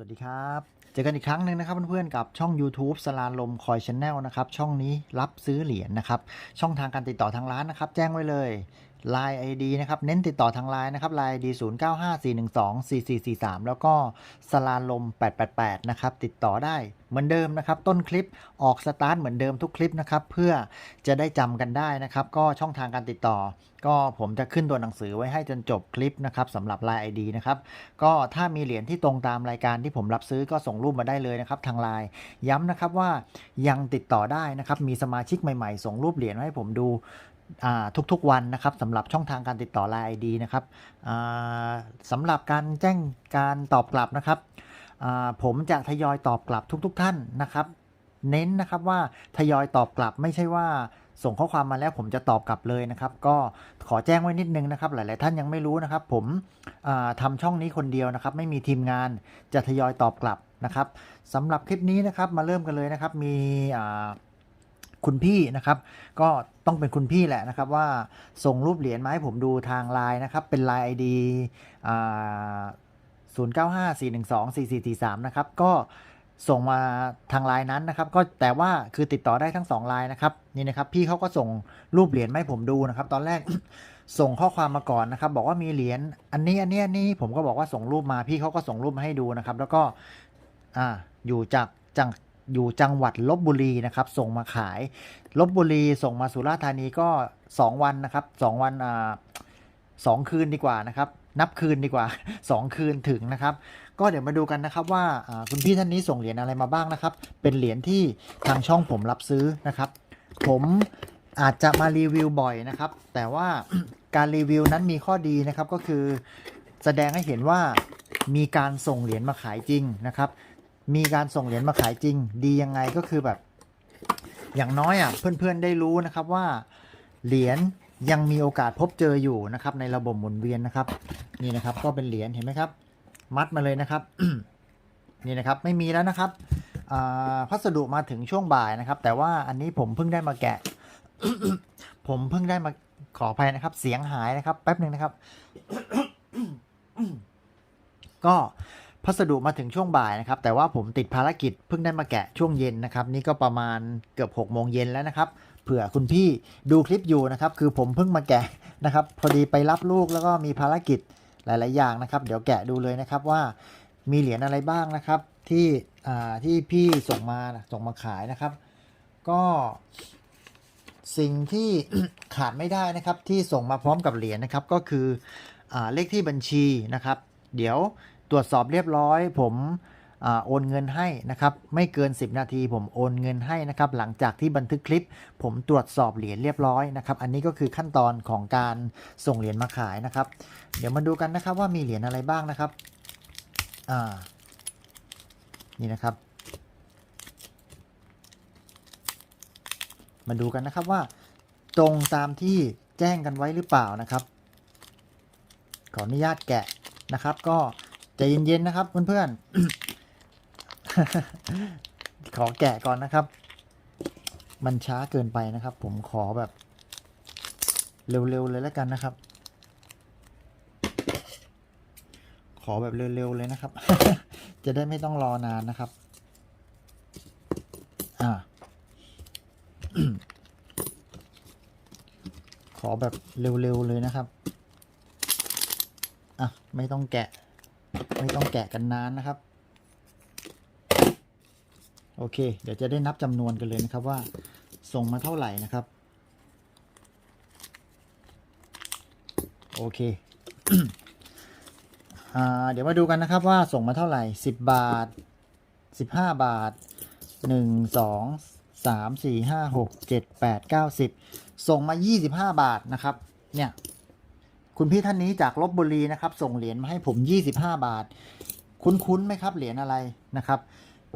สวัสดีครับ เจอกันอีกครั้งหนึ่งนะครับเพื่อนๆกับช่อง YouTube สลาลมคอยชแนลนะครับ ช่องนี้รับซื้อเหรียญนะครับ ช่องทางการติดต่อทางร้านนะครับ แจ้งไว้เลย Line ID นะครับ เน้นติดต่อทางไลน์นะครับ Line ID 0954124443 แล้วก็สลาลม 888 นะครับ ติดต่อได้เหมือนเดิมนะครับ ต้นคลิปออกสตาร์ทเหมือนเดิมทุกคลิปนะครับ เพื่อจะได้จำกันได้นะครับ ก็ช่องทางการติดต่อ ก็ผมจะขึ้นตัวหนังสือไว้ให้จนจบคลิปนะครับสำหรับ Line ID นะครับ ก็ถ้ามีเหรียญที่ตรงตามรายการที่ผมรับซื้อก็ส่งรูปมาได้เลยนะครับทางไลน์ย้ำนะครับว่ายังติดต่อได้นะครับ มีสมาชิกใหม่ๆ ส่งรูปเหรียญให้ผมดู ทุกๆวันนะครับสำหรับช่องทางการติดต่อ Line ID นะครับสำหรับการแจ้งการตอบกลับนะครับผมจะทยอยตอบกลับทุกๆท่านนะครับ เน้นนะครับว่าทยอยตอบกลับไม่ใช่ว่าส่งข้อความมาแล้วผมจะตอบกลับเลยนะครับ ก็ขอแจ้งไว้นิดนึงนะครับ หลาย ๆ ท่านยังไม่รู้นะครับ ผมอ่าทำช่องนี้คนเดียวนะครับ ไม่มีทีมงานจะทยอยตอบกลับนะครับสำหรับคลิปนี้นะครับมาเริ่มกันเลยนะครับมีอ คุณพี่นะครับ ก็ต้องเป็นคุณพี่แหละนะครับว่าส่งรูปเหรียญมาให้ผมดูทางไลน์นะครับ เป็นไลน์ ID อ่า0954124443นะครับ ก็ส่งมาทางไลน์นั้นนะครับ ก็แต่ว่าคือติดต่อได้ทั้งสองไลน์นะครับนี่นะครับ พี่เขาก็ส่งรูปเหรียญมาให้ผมดูนะครับ ตอนแรกส่งข้อความมาก่อนนะครับ บอกว่ามีเหรียญอันนี้อันนี้อันนี้ผมก็บอกว่าส่งรูปมาพี่เขาก็ส่งรูปมาให้ดูนะครับ แล้วก็อ่าอยู่จากจัง อยู่จังหวัดลบบุรีนะครับ ส่งมาขายลบบุรีส่งมาสุราษฎร์ธานีก็ 2 วันนะครับ 2 วันอ่าสองคืนดีกว่านะครับ นับคืนดีกว่า 2 คืนถึงนะครับ ก็เดี๋ยวมาดูกันนะครับว่าอ่าคุณพี่ท่านนี้ส่งเหรียญอะไรมาบ้างนะครับ เป็นเหรียญที่ทางช่องผมรับซื้อนะครับ ผมอาจจะมารีวิวบ่อยนะครับ แต่ว่าการรีวิวนั้นมีข้อดีนะครับก็คือแสดงให้เห็นว่ามีการส่งเหรียญมาขายจริงนะครับ มีการส่งเหรียญมาขายจริง ดียังไงก็คือแบบ อย่างน้อยอะเพื่อนๆได้รู้นะครับว่าเหรียญยังมีโอกาสพบเจออยู่นะครับ ในระบบหมุนเวียนนะครับ นี่นะครับ ก็เป็นเหรียญเห็นไหมครับ มัดมาเลยนะครับนี่นะครับไม่มีแล้วนะครับอ่าพัสดุมาถึงช่วงบ่ายนะครับ แต่ว่าอันนี้ผมเพิ่งได้มาแกะ ผมเพิ่งได้มาขออภัยนะครับ เสียงหายนะครับ แป๊บหนึ่งนะครับ ก็ พัสดุมาถึงช่วงบ่ายนะครับ แต่ว่าผมติดภารกิจเพิ่งได้มาแกะช่วงเย็นนะครับ นี่ก็ประมาณเกือบ6กโมงเย็นแล้วนะครับเผื่อคุณพี่ดูคลิปอยู่นะครับ คือผมเพิ่งมาแกะนะครับ พอดีไปรับลูกแล้วก็มีภารกิจหลาย ๆ อย่างนะครับ เดี๋ยวแกะดูเลยนะครับว่ามีเหรียญอะไรบ้างนะครับที่ที่พี่ส่งมาส่งมาขายนะครับ ก็สิ่งที่ขาดไม่ได้นะครับที่ส่งมาพร้อมกับเหรียญนะครับก็คืออเลขที่บัญชีนะครับ เดี๋ยว ตรวจสอบเรียบร้อย ผมอโอนเงินให้นะครับ ไม่เกิน 10 นาที ผมโอนเงินให้นะครับ หลังจากที่บันทึกคลิป ผมตรวจสอบเหรียญเรียบร้อยนะครับ อันนี้ก็คือขั้นตอนของการส่งเหรียญมาขายนะครับ เดี๋ยวมาดูกันนะครับว่ามีเหรียญอะไรบ้างนะครับอ่านี่นะครับ มาดูกันนะครับว่า ตรงตามที่แจ้งกันไว้หรือเปล่านะครับ ขออนุญาตแกะนะครับ ก็ ใจเย็นๆนะครับเพื่อนๆ ขอแกะก่อนนะครับ มันช้าเกินไปนะครับ ผมขอแบบ เร็วๆเลยแล้วกันนะครับ ขอแบบเร็วๆเลยนะครับ จะได้ไม่ต้องรอนานนะครับ อ่าขอแบบเร็วๆเลยนะครับ อะ ไม่ต้องแกะ ไม่ต้องแกะกันนานนะครับ โอเค เดี๋ยวจะได้นับจำนวนกันเลยนะครับว่าส่งมาเท่าไหร่นะครับ โอเคอ่าเดี๋ยวมาดูกันนะครับว่าส่งมาเท่าไหร่ 10 บาท 15 บาท 1 2 3 4 5 6 7 8 9 10 ส่งมา 25 บาทนะครับ เนี่ย คุณพี่ท่านนี้จากลบบุรีนะครับ ส่งเหรียญมาให้ผม 25 บาท คุ้นๆไหมครับเหรียญอะไรนะครับ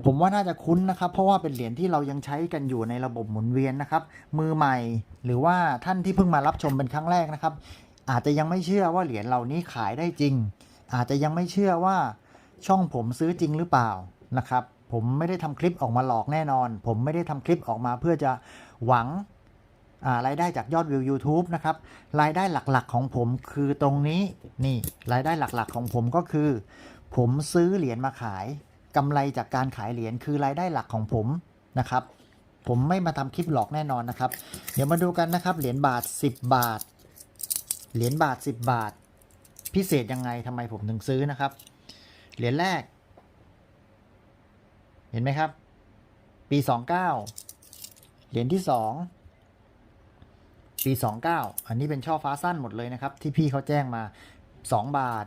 ผมว่าน่าจะคุ้นนะครับ เพราะว่าเป็นเหรียญที่เรายังใช้กันอยู่ในระบบหมุนเวียนนะครับ มือใหม่ หรือว่าท่านที่เพิ่งมารับชมเป็นครั้งแรกนะครับ อาจจะยังไม่เชื่อว่าเหรียญเหล่านี้ขายได้จริง อาจจะยังไม่เชื่อว่าช่องผมซื้อจริงหรือเปล่านะครับ ผมไม่ได้ทำคลิปออกมาหลอกแน่นอน ผมไม่ได้ทำคลิปออกมาเพื่อจะหวัง รายได้จากยอดวิว YouTube นะครับ รายได้หลักๆของผมคือตรงนี้นี่ รายได้หลักๆของผมก็คือ ผมซื้อเหรียญมาขายกำไรจากการขายเหรียญคือรายได้หลักของผมนะครับ ผมไม่มาทำคลิปหลอกแน่นอนนะครับ เดี๋ยวมาดูกันนะครับ เหรียญบาท 10 บาท เหรียญบาท 10 บาท พิเศษยังไงทำไมผมถึงซื้อนะครับ เหรียญแรก เห็นไหมครับ ปี 29 เหรียญที่ 2 ปี 29 อันนี้เป็นช่อฟ้าสั้นหมดเลยนะครับ ที่พี่เขาแจ้งมา 2 บาท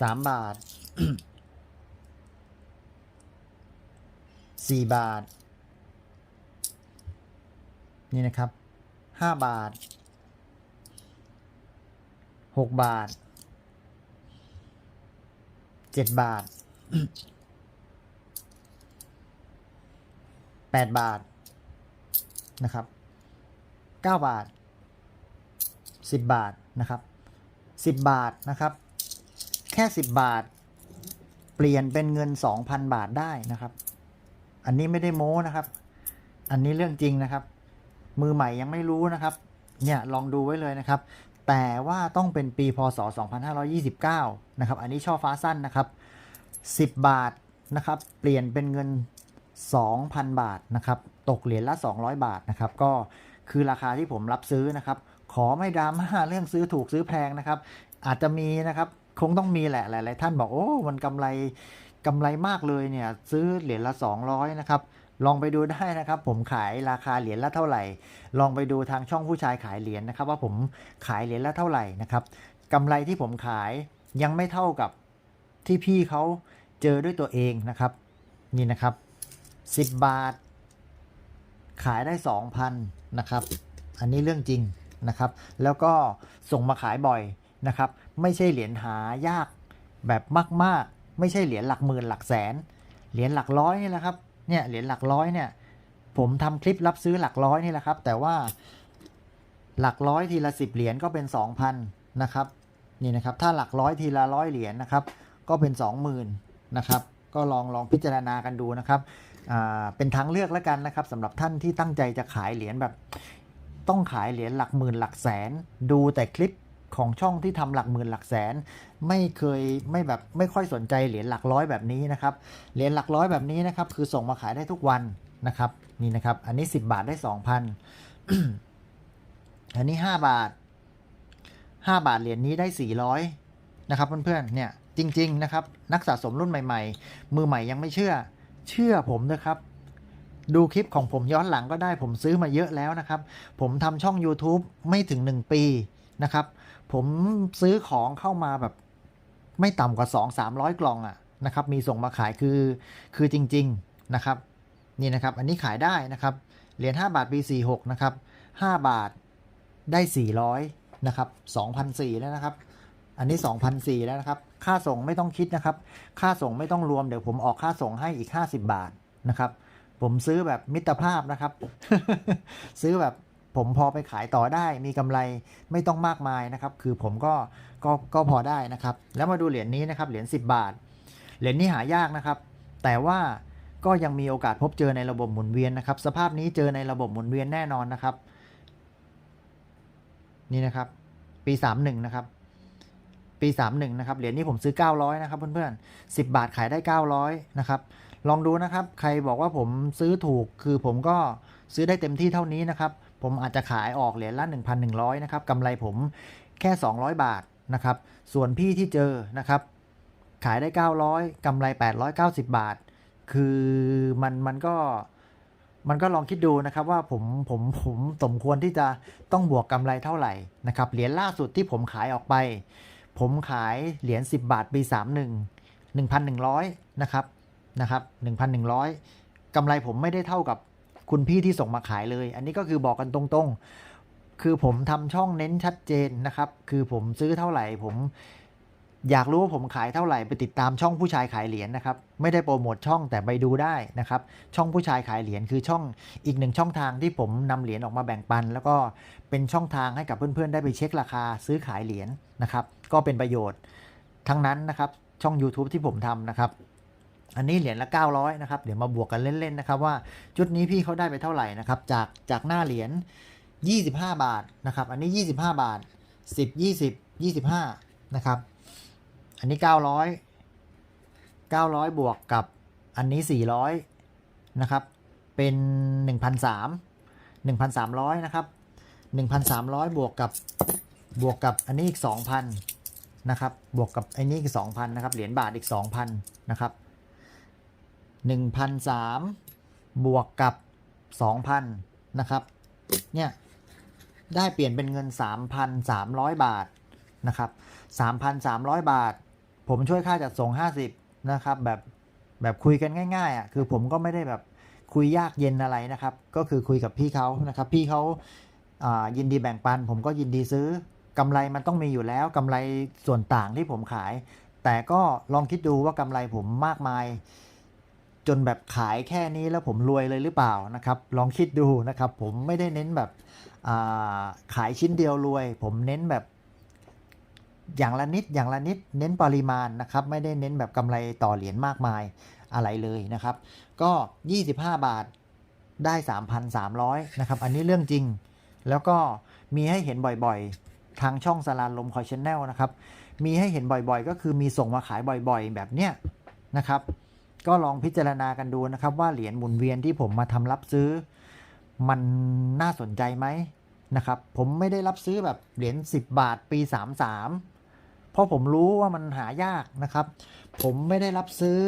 3 บาท 4 บาท นี่นะครับ 5 บาท 6 บาท 7 บาท 8 บาท นะครับ 9 บาท 10 บาทนะครับ 10 บาทนะครับ แค่ 10 บาท เปลี่ยนเป็นเงิน 2,000 บาทได้นะครับ อันนี้ไม่ได้โม้นะครับ อันนี้เรื่องจริงนะครับ มือใหม่ยังไม่รู้นะครับ เนี่ยลองดูไว้เลยนะครับ แต่ว่าต้องเป็นปีพศ 2529 นะครับ อันนี้ช่อฟ้าสั้นนะครับ 10 บาทนะครับ เปลี่ยนเป็นเงิน 2,000 บาทนะครับ ตกเหรียญละ 200 บาทนะครับ ก็คือราคาที่ผมรับซื้อนะครับ ขอไม่ดราม่าเรื่องซื้อถูกซื้อแพงนะครับ อาจจะมีนะครับ คงต้องมีแหละหลาย ๆ ท่านบอกโอ้มันกำไรกำไรมากเลยเนี่ย ซื้อเหรียญละ 200 นะครับลองไปดูได้นะครับ ผมขายราคาเหรียญละเท่าไหร่ ลองไปดูทางช่องผู้ชายขายเหรียญนะครับ ว่าผมขายเหรียญละเท่าไหร่นะครับกำไรที่ผมขายยังไม่เท่ากับที่พี่เขาเจอด้วยตัวเองนะครับ นี่นะครับ 10 บาท ขายได้ 2,000นะครับ อันนี้เรื่องจริงนะครับ แล้วก็ส่งมาขายบ่อยนะครับ ไม่ใช่เหรียญหายากแบบมาก ๆ ไม่ใช่เหรียญหลักหมื่นหลักแสน เหรียญหลักร้อยนี่แหละครับ เนี่ยเหรียญหลักร้อยเนี่ย ผมทำคลิปรับซื้อหลักร้อยนี่แหละครับ แต่ว่าหลักร้อยทีละสิบเหรียญก็เป็นสองพันนะครับนี่นะครับถ้าหลักร้อยทีละร้อยเหรียญนะครับ ก็เป็นสองหมื่นนะครับ ก็ลองลองพิจารณากันดูนะครับ เป็นทางเลือกแล้วกันนะครับสำหรับท่านที่ตั้งใจจะขายเหรียญแบบ ต้องขายเหรียญหลักหมื่นหลักแสน ดูแต่คลิปของช่องที่ทำหลักหมื่นหลักแสน ไม่เคยไม่แบบไม่ค่อยสนใจเหรียญหลักร้อยแบบนี้นะครับเหรียญหลักร้อยแบบนี้นะครับคือส่งมาขายได้ทุกวันนะครับนี่นะครับอันนี้ 10 บาทได้ 2,000 อันนี้ 5 บาท 5 บาทเหรียญนี้ได้ 400นะครับเพื่อนๆเนี่ยจริง ๆ นะครับ นักสะสมรุ่นใหม่ ๆ มือใหม่ยังไม่เชื่อ เชื่อผมนะครับ ดูคลิปของผมย้อนหลังก็ได้ผมซื้อมาเยอะแล้วนะครับ ผมทำช่อง YouTube ไม่ถึง 1 ปีนะครับ ผมซื้อของเข้ามาแบบไม่ต่ำกว่า 2 3 0 0 กล่องอะนะครับ มีส่งมาขายคือคือจริง ๆนะครับ นี่นะครับ อันนี้ขายได้นะครับ เหรียญ5บาทปี46นะครับ5บาทได้ 400นะครับ2,004แล้วนะครับ อันนี้ 2,004แล้วนะครับ ค่าส่งไม่ต้องคิดนะครับ ค่าส่งไม่ต้องรวมเดี๋ยวผมออกค่าส่งให้อีก 50 บาทนะครับ ผมซื้อแบบมิตรภาพนะครับ ซื้อแบบผมพอไปขายต่อได้มีกำไรไม่ต้องมากมายนะครับ คือผมก็ก็ก็พอได้นะครับ แล้วมาดูเหรียญนี้นะครับ เหรียญ10 บาท เหรียญนี้หายากนะครับ แต่ว่าก็ยังมีโอกาสพบเจอในระบบหมุนเวียนนะครับ สภาพนี้เจอในระบบหมุนเวียนแน่นอนนะครับ นี่นะครับ ปี 31 นะครับ ปี31นะครับ เหรียญนี้ผมซื้อ 900 นะครับเพื่อนๆ 10 บาทขายได้ 900 นะครับ ลองดูนะครับ ใครบอกว่าผมซื้อถูก คือผมก็ซื้อได้เต็มที่เท่านี้นะครับ ผมอาจจะขายออกเหรียญละ 1,100 นะครับกำไรผมแค่ 200 บาทนะครับ ส่วนพี่ที่เจอนะครับ ขายได้ 900กำไร 890 บาท คือมันมันก็มันก็ลองคิดดูนะครับว่าผมผมผมสมควรที่จะต้องบวกกำไรเท่าไหร่นะครับเหรียญล่าสุดที่ผมขายออกไป ผมขายเหรียญ10 บาทปี 31 1,100 นะครับนะครับ 1,100กำไรผมไม่ได้เท่ากับคุณพี่ที่ส่งมาขายเลย อันนี้ก็คือบอกกันตรงๆ คือผมทำช่องเน้นชัดเจนนะครับ คือผมซื้อเท่าไหร่ผม อยากรู้ว่าผมขายเท่าไหร่ไปติดตามช่องผู้ชายขายเหรียญนะครับ ไม่ได้โปรโมทช่องแต่ไปดูได้นะครับ ช่องผู้ชายขายเหรียญคือช่องอีกหนึ่งช่องทางที่ผมนำเหรียญออกมาแบ่งปัน แล้วก็เป็นช่องทางให้กับเพื่อนๆ ได้ไปเช็คราคาซื้อขายเหรียญนะครับ ก็เป็นประโยชน์ทั้งนั้นนะครับ ช่อง YouTube ที่ผมทำนะครับ อันนี้เหรียญละ 900 นะครับ เดี๋ยวมาบวกกันเล่นๆนะครับ ว่าชุดนี้พี่เขาได้ไปเท่าไหร่นะครับ จากจากหน้าเหรียญ25 บาทนะครับ อันนี้ 25 บาท 10 20 25 นะครับ อันนี้เก้าร้อยเก้าร้อยบวกกับอันนี้สี่ร้อยนะครับ เป็นหนึ่งพันสามหนึ่งพันสามร้อยนะครับหนึ่งพันสามร้อยบวกกับบวกกับอันนี้อีกสองพันนะครับ บวกกับอ้นี้อีกสองพันนะครับ เหรียญบาทอีกสองพันนะครับหนึ่งพันสามบวกกับสองพันนะครับ เนี่ย ได้เปลี่ยนเป็นเงิน 3,300 บาทนะครับ 3,300 บาท ผมช่วยค่าจัดส่ง 50 นะครับ แบบแบบคุยกันง่ายๆอะคือผมก็ไม่ได้แบบคุยยากเย็นอะไรนะครับ ก็คือคุยกับพี่เขานะครับ พี่เขาอ่ายินดีแบ่งปัน ผมก็ยินดีซื้อกำไรมันต้องมีอยู่แล้วกำไรส่วนต่างที่ผมขาย แต่ก็ลองคิดดูว่ากำไรผมมากมาย จนแบบขายแค่นี้แล้วผมรวยเลยหรือเปล่านะครับ ลองคิดดูนะครับ ผมไม่ได้เน้นแบบอ่าขายชิ้นเดียวรวย ผมเน้นแบบ อย่างละนิดอย่างละนิดเน้นปริมาณนะครับไม่ได้เน้นแบบกำไรต่อเหรียญมากมายอะไรเลยนะครับ ก็ 25 บาทได้ 3,300นะครับอันนี้เรื่องจริง แล้วก็มีให้เห็นบ่อยๆ ทางช่องสลานลมคอยชแนลนะครับ มีให้เห็นบ่อยๆ ก็คือมีส่งมาขายบ่อยๆ แบบเนี้ยนะครับ ก็ลองพิจารณากันดูนะครับ ว่าเหรียญหมุนเวียนที่ผมมาทำรับซื้อ มันน่าสนใจไหมนะครับ ผมไม่ได้รับซื้อแบบเหรียญ10 บาทปี 33 เพราะผมรู้ว่ามันหายากนะครับ ผมไม่ได้รับซื้อ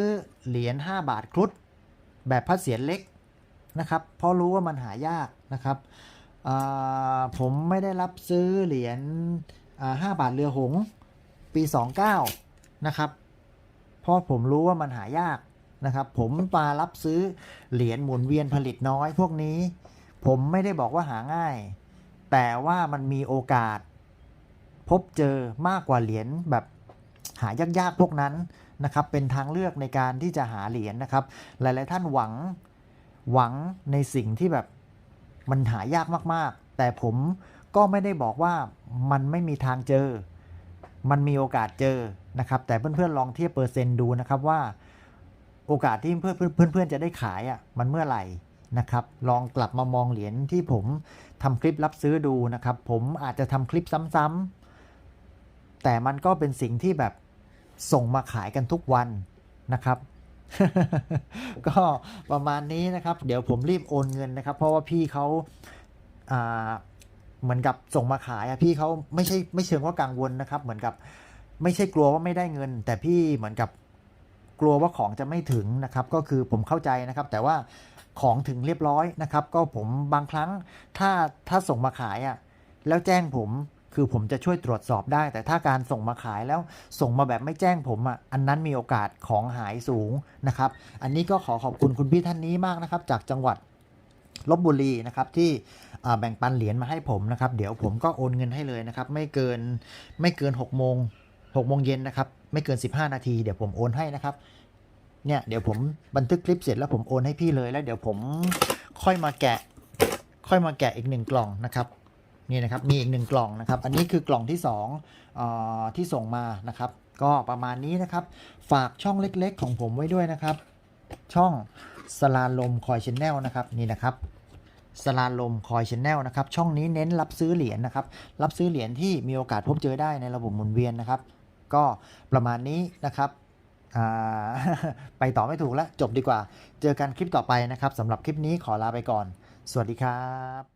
เหรียญ5บาทครุฑแบบพระเศียรเล็กนะครับ เพราะรู้ว่ามันหายากนะครับผมไม่ได้รับซื้อเหรียญอ่า5บาทเรือหงส์ปี 29 นะครับ เพราะผมรู้ว่ามันหายากนะครับ ผมมารับซื้อเหรียญหมุนเวียนผลิตน้อยพวกนี้ ผมไม่ได้บอกว่าหาง่าย แต่ว่ามันมีโอกาส พบเจอมากกว่าเหรียญแบบหายากๆพวกนั้นนะครับ เป็นทางเลือกในการที่จะหาเหรียญนะครับ หลายๆท่านหวังหวังในสิ่งที่แบบมันหายากมากๆ แต่ผมก็ไม่ได้บอกว่ามันไม่มีทางเจอ มันมีโอกาสเจอนะครับ แต่เพื่อนๆลองเทียบเปอร์เซ็นต์ดูนะครับว่าโอกาสที่เพื่อนเพื่อนๆจะได้ขายอะมันเมื่อไหร่นะครับ ลองกลับมามองเหรียญที่ผมทำคลิปรับซื้อดูนะครับ ผมอาจจะทำคลิปซ้ำๆ แต่มันก็เป็นสิ่งที่แบบส่งมาขายกันทุกวันนะครับ ก็ประมาณนี้นะครับ เดี๋ยวผมรีบโอนเงินนะครับ เพราะว่าพี่เขาเหมือนกับส่งมาขายอะพี่เขาไม่ใช่ไม่เชิงว่ากังวลนะครับ เหมือนกับไม่ใช่กลัวว่าไม่ได้เงิน แต่พี่เหมือนกับกลัวว่าของจะไม่ถึงนะครับ ก็คือผมเข้าใจนะครับ แต่ว่าของถึงเรียบร้อยนะครับ ก็ผมบางครั้งถ้าถ้าส่งมาขายอะ่ะแล้วแจ้งผม คือผมจะช่วยตรวจสอบได้ แต่ถ้าการส่งมาขายแล้วส่งมาแบบไม่แจ้งผมอะอันนั้นมีโอกาสของหายสูงนะครับ อันนี้ก็ขอขอบคุณคุณพี่ท่านนี้มากนะครับ จากจังหวัดลบบุรีนะครับที่แบ่งปันเหรียญมาให้ผมนะครับ เดี๋ยวผมก็โอนเงินให้เลยนะครับ ไม่เกินไม่เกิน6โมง6โมงเย็นนะครับ ไม่เกิน 15 นาทีเดี๋ยวผมโอนให้นะครับเนี่ยเดี๋ยวผมบันทึกคลิปเสร็จแล้วผมโอนให้พี่เลยแล้วเดี๋ยวผมค่อยมาแกะ ค่อยมาแกะอีกหนึ่งกล่องนะครับ นี่นะครับมีอีกหนึ่งกล่องนะครับ อันนี้คือกล่องที่สองเอที่ส่งมานะครับ ก็ประมาณนี้นะครับ ฝากช่องเล็กๆ ของผมไว้ด้วยนะครับ ช่องสลาลมคอยชแนลนะครับนี่นะครับสลาลมคอยชแนลนะครับ ช่องนี้เน้นรับซื้อเหรียญนะครับ รับซื้อเหรียญที่มีโอกาสพบเจอได้ในระบบหมุนเวียนนะครับ ก็ประมาณนี้นะครับไปต่อไม่ถูกแล้วจบดีกว่า เจอกันคลิปต่อไปนะครับสำหรับคลิปนี้ขอลาไปก่อน สวัสดีครับ